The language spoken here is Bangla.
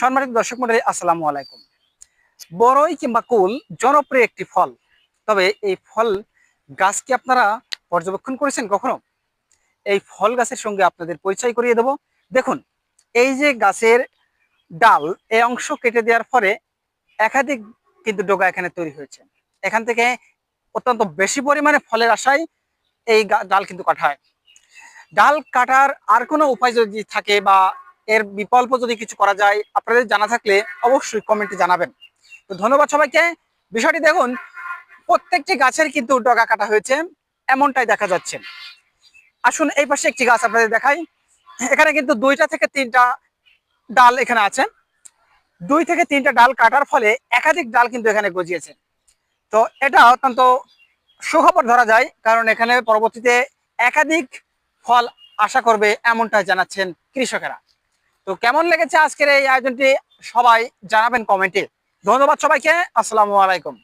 সম্মানিত দর্শক মন্ডলী, আসসালামু আলাইকুম। বড়ই কিংবা কুল জনপ্রিয় একটি ফল। তবে এই ফল গাছ কি আপনারা পর্যবেক্ষণ করেছেন কখনো? এই ফল গাছের সঙ্গে আপনাদের পরিচয় করিয়ে দেব। দেখুন, এই যে গাছের ডাল এই অংশ কেটে দেওয়ার পরে একাধিক কিন্তু ডোগা এখানে তৈরি হয়েছে। এখান থেকে অত্যন্ত বেশি পরিমাণে ফলের আশায় এই ডাল কিন্তু কাটা হয়। ডাল কাটার আর কোনো উপায় যদি থাকে বা এর বিকল্প যদি কিছু করা যায় আপনাদের জানা থাকলে অবশ্যই কমেন্টে জানাবেন। তো ধন্যবাদ সবাইকে। বিষয়টি দেখুন, প্রত্যেকটি গাছের কিন্তু ডগা কাটা হয়েছে, এমনটাই দেখা যাচ্ছে। আসুন এই পাশে একটি গাছ আপনাদের দেখাই। এখানে কিন্তু দুইটা থেকে তিনটা ডাল এখানে আছে। দুই থেকে তিনটা ডাল কাটার ফলে একাধিক ডাল কিন্তু এখানে গজিয়েছে। তো এটা অত্যন্ত সুখবর ধরা যায়, কারণ এখানে পরবর্তীতে একাধিক ফল আশা করবে এমনটা জানাচ্ছেন কৃষকেরা। তো কেমন লেগেছে আজকের এই আয়োজনটি সবাই জানাবেন কমেন্টে। ধন্যবাদ সবাইকে আসসালামু আলাইকুম।